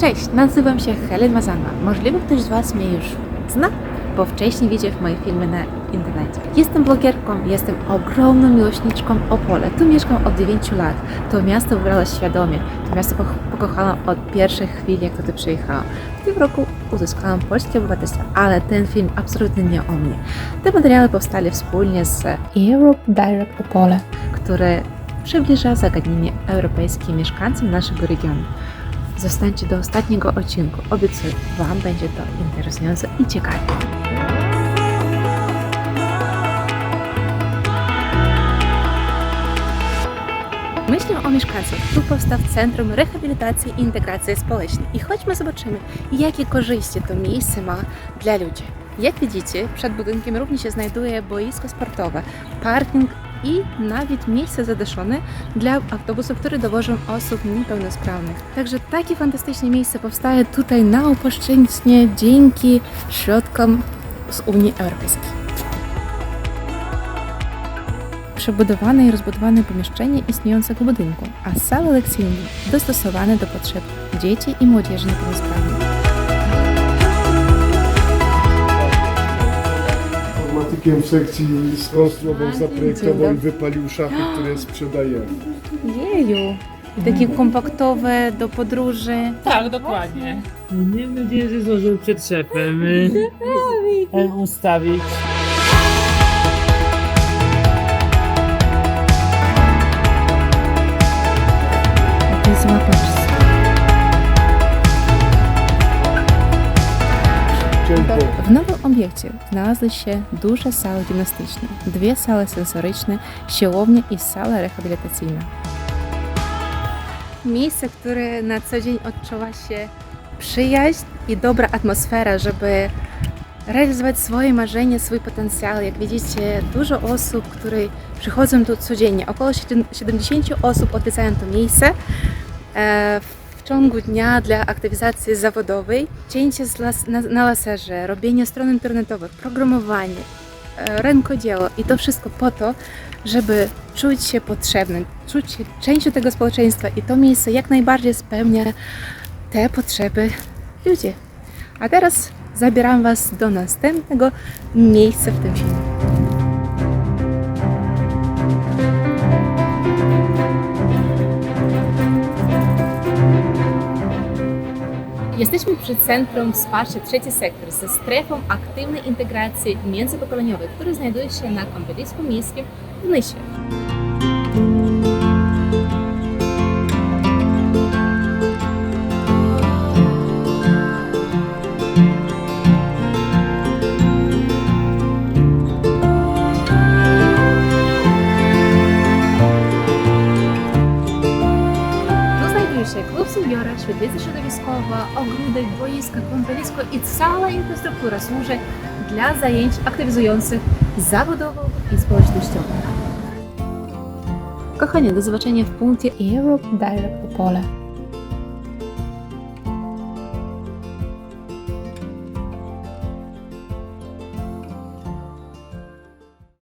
Cześć, nazywam się Helen Mazanwa. Możliwe ktoś z Was mnie już zna, bo wcześniej widział moje filmy na internecie. Jestem blogerką, jestem ogromną miłośniczką Opole. Tu mieszkam od 9 lat. To miasto wybrałam świadomie. To miasto pokochałam od pierwszej chwili, jak tutaj przyjechałam. W tym roku uzyskałam polskie obywatelstwo, ale ten film absolutnie nie o mnie. Te materiały powstali wspólnie z Europe Direct Opole, które przybliża zagadnienie europejskim mieszkańcom naszego regionu. Zostańcie do ostatniego odcinku. Obiecuję, Wam będzie to interesujące i ciekawe. Myślę o mieszkańcach. Tu powstał Centrum Rehabilitacji i Integracji Społecznej. I chodźmy zobaczymy, jakie korzyści to miejsce ma dla ludzi. Jak widzicie, przed budynkiem również się znajduje boisko sportowe, parking i nawet miejsce zadaszone dla autobusów, które dowożą osób niepełnosprawnych. Także takie fantastyczne miejsce powstaje tutaj na uposzczędnie dzięki środkom z Unii Europejskiej. Przebudowane i rozbudowane pomieszczenie istniejącego budynku, a sale lekcyjne dostosowane do potrzeb dzieci i młodzieży niepełnosprawnych. Informatykiem w sekcji skonstruował, zaprojektował i wypalił szafy, które sprzedajemy. Jeju! Takie kompaktowe do podróży. Tak, dokładnie. Miejmy nadzieję, że zdążył przed szefem y, e, ustawić. Jakieś W nowym obiekcie znalazły się duże sale gimnastyczne, dwie sale sensoryczne, siłownia i sala rehabilitacyjna. Miejsce, które na co dzień odczuwa się przyjaźń i dobra atmosfera, żeby realizować swoje marzenia, swój potencjał. Jak widzicie, dużo osób, które przychodzą tu codziennie. Około 70 osób odwiedzają to miejsce. W ciągu dnia dla aktywizacji zawodowej, cięcie las, na, na laserze, robienie stron internetowych, programowanie, e, rękodzieło i to wszystko po to, żeby czuć się potrzebnym, czuć się częścią tego społeczeństwa i to miejsce jak najbardziej spełnia te potrzeby ludzi. A teraz zabieram Was do następnego miejsca w tym filmie. Jesteśmy przy Centrum Wsparcia Trzeci Sektor ze strefą aktywnej integracji międzypokoleniowej, które znajduje się na Kąpielisku Miejskim w Nysie. Seniora, świetlica środowiskowa, ogródek, boisko, kąpielisko i cała infrastruktura służy dla zajęć aktywizujących zawodowo i społecznościowo. Kochani, do zobaczenia w punkcie Europe Direct Opole.